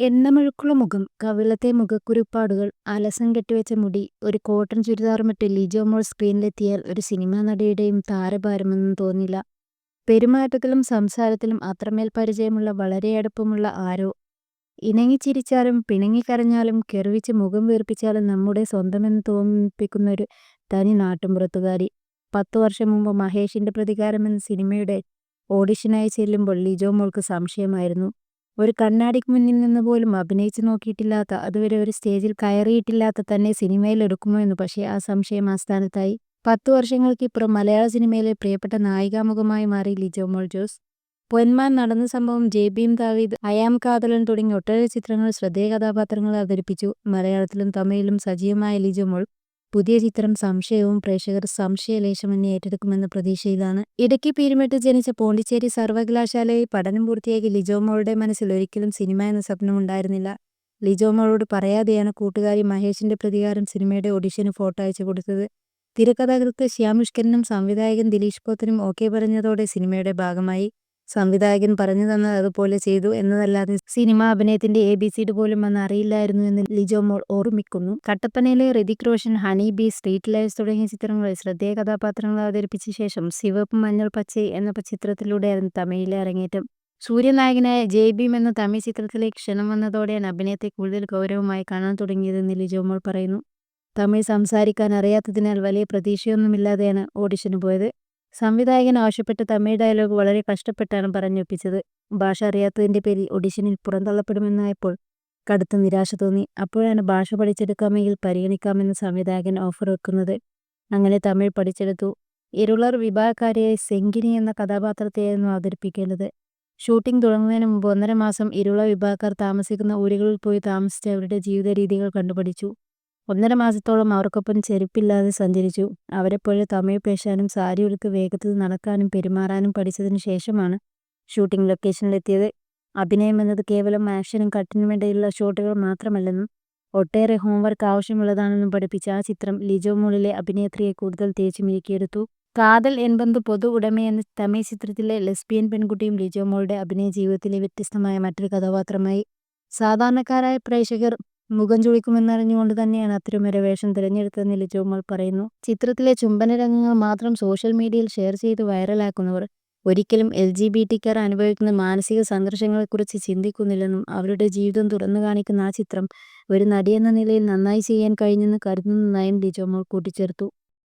എണ്ണമഴുക്കുള്ള മുഖം, കവിളത്തെ മുഖക്കുരുപ്പാടുകൾ, അലസം കെട്ടിവെച്ച മുടി, ഒരു കോട്ടൺ ചുരിദാറുമിട്ട് ലിജോ മോൾ സ്ക്രീനിലെത്തിയാൽ ഒരു സിനിമാ നടിയുടെയും താരഭാരമൊന്നും തോന്നില്ല. പെരുമാറ്റത്തിലും സംസാരത്തിലും അത്രമേൽ പരിചയമുള്ള വളരെ അടുപ്പമുള്ള ആരോ. ഇണങ്ങിച്ചിരിച്ചാലും പിണങ്ങിക്കരഞ്ഞാലും കെറിവിച്ച് മുഖം വീർപ്പിച്ചാലും നമ്മുടെ സ്വന്തമെന്ന് തോന്നിപ്പിക്കുന്നൊരു തനി നാട്ടുമ്പുറത്തുകാരി. പത്തു വർഷം മുമ്പ് മഹേഷിന്റെ പ്രതികാരം എന്ന സിനിമയുടെ ഓഡിഷനായി ചെല്ലുമ്പോൾ ലിജോ മോൾക്ക് സംശയമായിരുന്നു. ഒരു കണ്ണാടിക്ക് മുന്നിൽ നിന്ന് പോലും അഭിനയിച്ചു നോക്കിയിട്ടില്ലാത്ത, അതുവരെ ഒരു സ്റ്റേജിൽ കയറിയിട്ടില്ലാത്ത തന്നെ സിനിമയിൽ എടുക്കുമോ എന്ന് പക്ഷേ ആ സംശയം ആസ്ഥാനത്തായി പത്തു വർഷങ്ങൾക്കിപ്പുറം മലയാള സിനിമയിലെ പ്രിയപ്പെട്ട നായികാമുഖമായി മാറി ലിജോ മോൾ ജോസ്. പൊന്മാൻ, നടന്ന സംഭവം, ജെ ഭീം ദാവീദ് അയാം കാതലൻ തുടങ്ങി ഒട്ടേറെ ചിത്രങ്ങൾ ശ്രദ്ധേയ കഥാപാത്രങ്ങളെ അവതരിപ്പിച്ചു. മലയാളത്തിലും തമിഴിലും സജീവമായ ലിജോ മോൾ പുതിയ ചിത്രം സംശയവും പ്രേക്ഷകർ സംശയലേശമെന്നെ ഏറ്റെടുക്കുമെന്ന പ്രതീക്ഷയിലാണ്. ഇടയ്ക്ക് പീരുമെട്ട് ജനിച്ച പോണ്ടിച്ചേരി സർവകലാശാലയിൽ പഠനം പൂർത്തിയാക്കി ലിജോമോളുടെ മനസ്സിൽ ഒരിക്കലും സിനിമ എന്ന സ്വപ്നം ഉണ്ടായിരുന്നില്ല. ലിജോമോളോട് പറയാതെയാണ് കൂട്ടുകാരി മഹേഷിന്റെ പ്രതികാരം സിനിമയുടെ ഓഡിഷന് ഫോട്ടോ അയച്ചു കൊടുത്തത്. തിരക്കഥാകൃത്ത് ശ്യാമുഷ്കരനും സംവിധായകൻ ദിലീഷ് പോത്തനും ഓക്കേ പറഞ്ഞതോടെ സിനിമയുടെ ഭാഗമായി. സംവിധായകൻ പറഞ്ഞു തന്നത് അതുപോലെ ചെയ്തു എന്നതല്ലാതെ സിനിമ അഭിനയത്തിന്റെ എ ബി സി ഡി പോലും അന്ന് അറിയില്ലായിരുന്നു എന്ന് ലിജോ മോൾ ഓർമ്മിക്കുന്നു. കട്ടപ്പനയിലെ Hrithik Roshan, honey bee street life തുടങ്ങിയ ചിത്രങ്ങളിൽ ശ്രദ്ധേയ കഥാപാത്രങ്ങൾ അവതരിപ്പിച്ച ശേഷം സിവപ്പ് മഞ്ഞൾ പച്ചൈ എന്ന ചിത്രത്തിലൂടെയായിരുന്നു തമിഴിലെ അരങ്ങേറ്റം. സൂര്യനായകനായ ജെ ഭീം എന്ന തമിഴ് ചിത്രത്തിലേക്ക് ക്ഷണം വന്നതോടെയാണ് അഭിനയത്തെ കൂടുതൽ ഗൗരവമായി കാണാൻ തുടങ്ങിയതെന്ന് ലിജോ മോൾ പറയുന്നു. തമിഴ് സംസാരിക്കാൻ അറിയാത്തതിനാൽ വലിയ പ്രതീക്ഷയൊന്നുമില്ലാതെയാണ് ഓഡിഷന് പോയത്. സംവിധായകൻ ആവശ്യപ്പെട്ട തമിഴ് ഡയലോഗ് വളരെ കഷ്ടപ്പെട്ടാണ് പറഞ്ഞൊപ്പിച്ചത്. ഭാഷ അറിയാത്തതിന്റെ പേരിൽ ഓഡിഷനിൽ പുറന്തള്ളപ്പെടുമെന്നായപ്പോൾ കടുത്ത നിരാശ തോന്നി. അപ്പോഴാണ് ഭാഷ പഠിച്ചെടുക്കാമെങ്കിൽ പരിഗണിക്കാമെന്ന് സംവിധായകൻ ഓഫർ വെക്കുന്നത്. അങ്ങനെ തമിഴ് പഠിച്ചെടുത്തു. ഇരുളർ വിഭാഗക്കാരിയായ സെങ്കിനി എന്ന കഥാപാത്രത്തെയായിരുന്നു അവതരിപ്പിക്കേണ്ടത്. ഷൂട്ടിംഗ് തുടങ്ങുന്നതിന് മുമ്പ് ഒന്നര മാസം ഇരുള വിഭാഗക്കാർ താമസിക്കുന്ന ഊരുകളിൽ പോയി താമസിച്ച് അവരുടെ ജീവിത രീതികൾ കണ്ടുപഠിച്ചു. ഒന്നര മാസത്തോളം അവർക്കൊപ്പം ചെരുപ്പില്ലാതെ സഞ്ചരിച്ചു. അവരെപ്പോലെ തമിഴ് പേശാനും സാരിയുടുത്ത് വേഗത്തിൽ നടക്കാനും പെരുമാറാനും പഠിച്ചതിനു ശേഷമാണ് ഷൂട്ടിംഗ് ലൊക്കേഷനിലെത്തിയത്. അഭിനയം എന്നത് കേവലം ആക്ഷനും കട്ടിനുമിടയിലുള്ള ഷോട്ടുകൾ മാത്രമല്ലെന്നും ഒട്ടേറെ ഹോംവർക്ക് ആവശ്യമുള്ളതാണെന്നും പഠിപ്പിച്ച ആ ചിത്രം ലിജോ മോളിലെ അഭിനേത്രിയെ കൂടുതൽ തേച്ചു മിനുക്കിയെടുത്തു. കാതൽ എൺപന്ത് പൊതു ഉടമയെന്ന എന്ന തമിഴ് ചിത്രത്തിലെ ലെസ്ബിയൻ പെൺകുട്ടിയും ലിജോ മോളുടെ അഭിനയ ജീവിതത്തിലെ വ്യത്യസ്തമായ മറ്റൊരു കഥാപാത്രമായി. സാധാരണക്കാരായ പ്രേക്ഷകർ മുഖം ചുളിക്കുമെന്നറിഞ്ഞുകൊണ്ട് തന്നെയാണ് അത്തരമൊരു വേഷം തിരഞ്ഞെടുത്തതെന്ന് ലിജോമോൾ പറയുന്നു. ചിത്രത്തിലെ ചുംബന രംഗങ്ങൾ മാത്രം സോഷ്യൽ മീഡിയയിൽ ഷെയർ ചെയ്ത് വൈറലാക്കുന്നവർ ഒരിക്കലും എൽ ജി ബി ടിക്കാർ അനുഭവിക്കുന്ന മാനസിക സംഘർഷങ്ങളെക്കുറിച്ച് ചിന്തിക്കുന്നില്ലെന്നും അവരുടെ ജീവിതം തുറന്നു കാണിക്കുന്ന ആ ചിത്രം ഒരു നടിയെന്ന നിലയിൽ നന്നായി ചെയ്യാൻ കഴിഞ്ഞെന്ന് കരുതുന്നതായും ലിജോമോൾ കൂട്ടിച്ചേർത്തു.